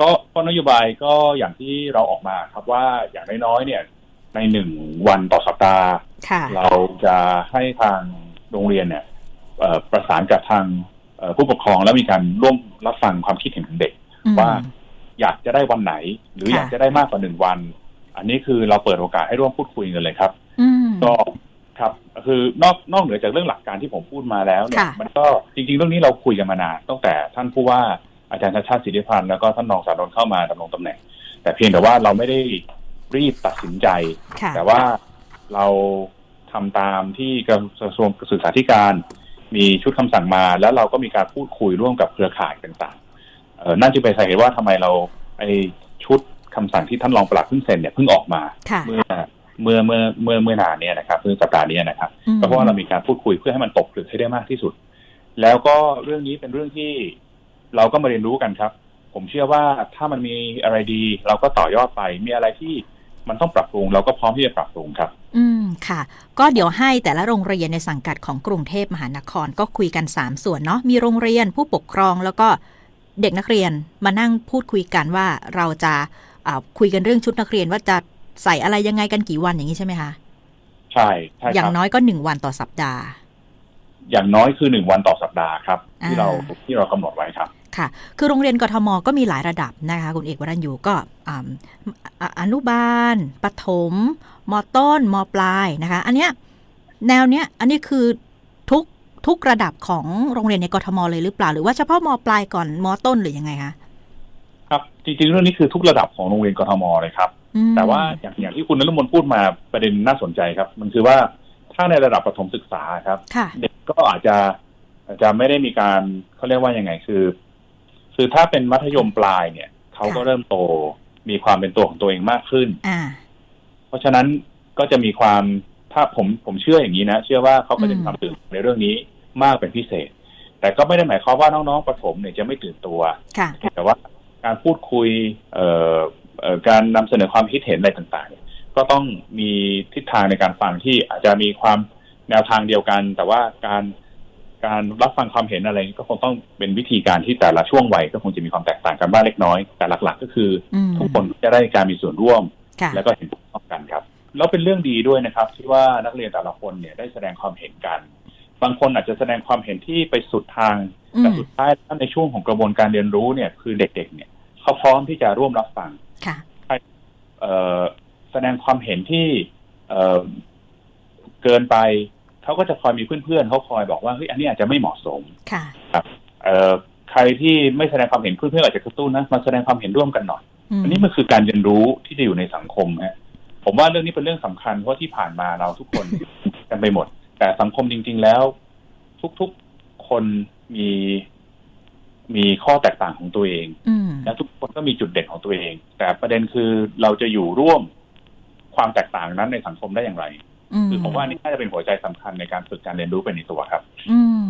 ก็ก็นโยบายก็อย่างที่เราออกมาครับว่าอย่างน้อยๆเนี่ย ในหนึ่งวันต่อสัปดาห์ค่ะเราจะให้ทางโรงเรียนเนี่ยเอ่อประสานกับทางเอ่อผู้ปกครองแล้วมีการร่วมรับฟังความคิดเห็นของเด็กอืมว่าอยากจะได้วันไหน หรือค่ะอยากจะได้มากกว่าหนึ่งวัน อันนี้คือเราเปิดโอกาสให้ร่วมพูดคุยกันเลยครับอืมก็ครับ คือนอกนอกเหนือจากเรื่องหลักการที่ผมพูดมาแล้วเนี่ยค่ะมันก็จริง ๆ เรื่องนี้เราคุยกันมานานตั้งแต่ท่านผู้ว่า อาจารย์ชาติชาติสิทธิพันธ์แล้วก็ท่านรองสารนเข้ามาดำรงตำแหน่ง แต่เพียงแต่ว่าเราไม่ได้รีบตัดสินใจค่ะแต่ว่าเราทำตามที่กระทรวงศึกษาธิการ มีชุดคำสั่งมา แล้วเราก็มีการพูดคุยร่วมกับเครือข่ายต่างๆเออนั่นจึงเป็นสาเหตุว่าทำไมเราไอชุดคำสั่งที่ท่านรองปลัดเพิ่งเซ็นเนี่ยเพิ่งออกมาค่ะเมื่อเมื่อเมื่อเมื่อเมื่อนานเนี่ยนะครับเมื่อสัปดาห์นี้นะครับอืมก็เพราะว่าเรามีการพูดคุยเพื่อให้มันตกผลึกให้ได้มากที่สุด แล้วก็เรื่องนี้เป็นเรื่องที่ เราก็มาเรียนรู้กันครับ ผมเชื่อว่าถ้ามันมีอะไรดี เราก็ต่อยอดไปมีอะไรที่มันต้องปรับปรุง เราก็พร้อมที่จะปรับปรุงครับ อืมค่ะ ก็เดี๋ยวให้แต่ละโรงเรียนในสังกัดของกรุงเทพมหานครก็คุยกัน 3 ส่วนเนาะมีโรงเรียนผู้ปกครองแล้วก็เด็กนักเรียนมานั่งพูดคุยกันว่าเราจะอ่าคุยกันเรื่องชุดนักเรียนว่าจะใส่อะไรยังไงกันกี่วันอย่างนี้ใช่ไหมคะใช่ใช่อคย่างรับน้อยก็หนึ่งวันต่อสัปดาห์ อย่างน้อยคือหนึ่งวันต่อสัปดาห์ครับ ที่อ่าเราที่เรากำหนดไว้ครับ ค่ะ คือโรงเรียนกทมก็มีหลายระดับนะคะ คุณเอกวรัญยูก็อ่าอ่าอนุบาลปฐมมต้นมปลายนะคะ อันเนี้ยแนวเนี้ยอันนี้คือทุกทุกระดับของโรงเรียนในกทมเลยหรือเปล่า หรือว่าเฉพาะมปลายก่อนมต้นหรือยังไงคะครับจริงๆเรื่องนี้คือทุกระดับของโรงเรียนกทมเลยครับอืมแต่ว่าอย่างอย่างที่คุณนรมนพูดมาประเด็นน่าสนใจครับ มันคือว่าถ้าในระดับประถมศึกษาครับค่ะเด็กก็อาจจะอาจจะไม่ได้มีการเขาเรียกว่ายังไง คือ คือถ้าเป็นมัธยมปลายเนี่ยเขาก็ค่ะเริ่มโตมีความเป็นตัวของตัวเองมากขึ้นอ่าเพราะฉะนั้นก็จะมีความถ้าผมผมเชื่ออย่างนี้นะเชื่อว่าเขาก็จะอืมมีความตื่นในเรื่องนี้มากเป็นพิเศษ แต่ก็ไม่ได้หมายความว่าน้องๆประถมเนี่ยจะไม่ตื่นตัวค่ะแต่ว่าการพูดคุยเอ่อเอ่อการนำเสนอความคิดเห็นอะไรต่างๆเนี่ยก็ต้องมีทิศทางในการฟังที่อาจจะมีความแนวทางเดียวกัน แต่ว่าการ การรับฟังความเห็นอะไรก็คงต้องเป็นวิธีการที่แต่ละช่วงวัยก็คงจะมีความแตกต่างกันบ้างเล็กน้อย แต่หลัก ๆ ก็คืออืมทุกคนจะได้การมีส่วนร่วมค่ะแล้วก็เห็นพ้องกันครับ แล้วเป็นเรื่องดีด้วยนะครับ ที่ว่านักเรียนแต่ละคนเนี่ยได้แสดงความเห็นกัน บางคนอาจจะแสดงความเห็นที่ไปสุดทางอืแต่มสุดท้ายแล้วในช่วงของกระบวนการเรียนรู้เนี่ยคือเด็ก ๆ เนี่ยเขาพร้อมที่จะร่วมรับฟังค่ะเอ่อแสดงความเห็นที่เอ่อเกินไป เขาก็จะคอยมีเพื่อนๆเขาคอยบอกว่าเฮ้ยอันนี้อาจจะไม่เหมาะสมค่ะเอ่อใครที่ไม่แสดงความเห็นเพื่อนๆอาจจะกระตุ้นนะมาแสดงความเห็นร่วมกันหน่อยอืมอันนี้มันคือการเรียนรู้ที่จะอยู่ในสังคมฮะผมว่าเรื่องนี้เป็นเรื่องสำคัญเพราะที่ผ่านมาเราทุกคนกันไปหมด แต่สังคมจริง ๆแล้ว ทุกๆคนมีมีข้อแตกต่างของตัวเองอืมและทุกคนก็มีจุดเด่นของตัวเอง แต่ประเด็นคือเราจะอยู่ร่วมความแตกต่างนั้นในสังคมได้อย่างไรอืม คือผมว่านี่น่าจะเป็นหัวใจสำคัญในการฝึกการเรียนรู้ไปในตัวครับ อืม